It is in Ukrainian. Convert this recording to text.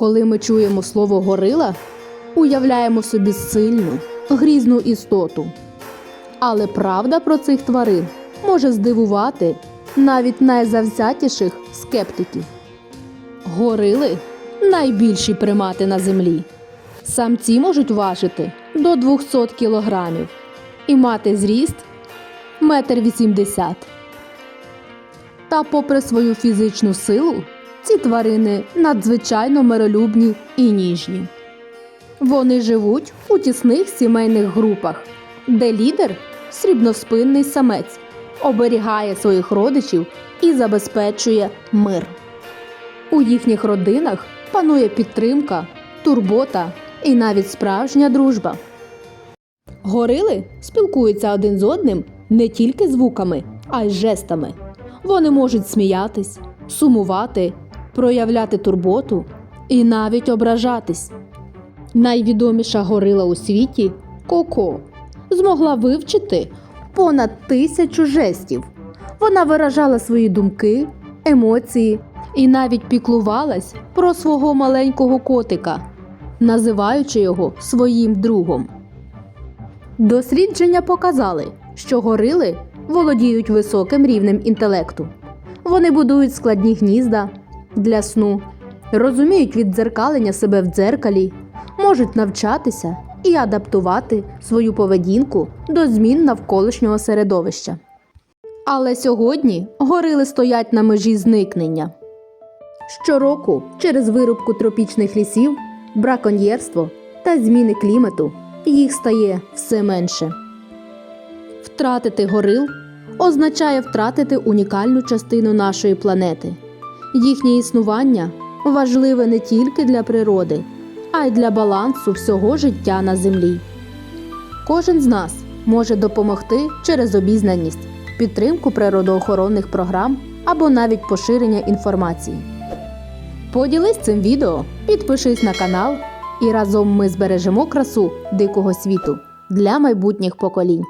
Коли ми чуємо слово горила, уявляємо собі сильну, грізну істоту. Але правда про цих тварин може здивувати навіть найзавзятіших скептиків. Горили найбільші примати на землі. Самці можуть важити до 200 кілограмів і мати зріст метр вісімдесят. Та, попри свою фізичну силу, ці тварини надзвичайно миролюбні і ніжні. Вони живуть у тісних сімейних групах, де лідер срібноспинний самець оберігає своїх родичів і забезпечує мир. У їхніх родинах панує підтримка, турбота і навіть справжня дружба. Горили спілкуються один з одним не тільки звуками, а й жестами. Вони можуть сміятись, сумувати, проявляти турботу і навіть ображатись. Найвідоміша горила у світі Коко змогла вивчити понад тисячу жестів. Вона виражала свої думки, емоції і навіть піклувалась про свого маленького котика, називаючи його своїм другом. Дослідження показали, що горили володіють високим рівнем інтелекту. Вони будують складні гнізда для сну, розуміють віддзеркалення себе в дзеркалі, можуть навчатися і адаптувати свою поведінку до змін навколишнього середовища. Але сьогодні горили стоять на межі зникнення. Щороку через вирубку тропічних лісів, браконьєрство та зміни клімату їх стає все менше. Втратити горил означає втратити унікальну частину нашої планети. Їхнє існування важливе не тільки для природи, а й для балансу всього життя на землі. Кожен з нас може допомогти через обізнаність, підтримку природоохоронних програм або навіть поширення інформації. Поділись цим відео, підпишись на канал, і разом ми збережемо красу дикого світу для майбутніх поколінь.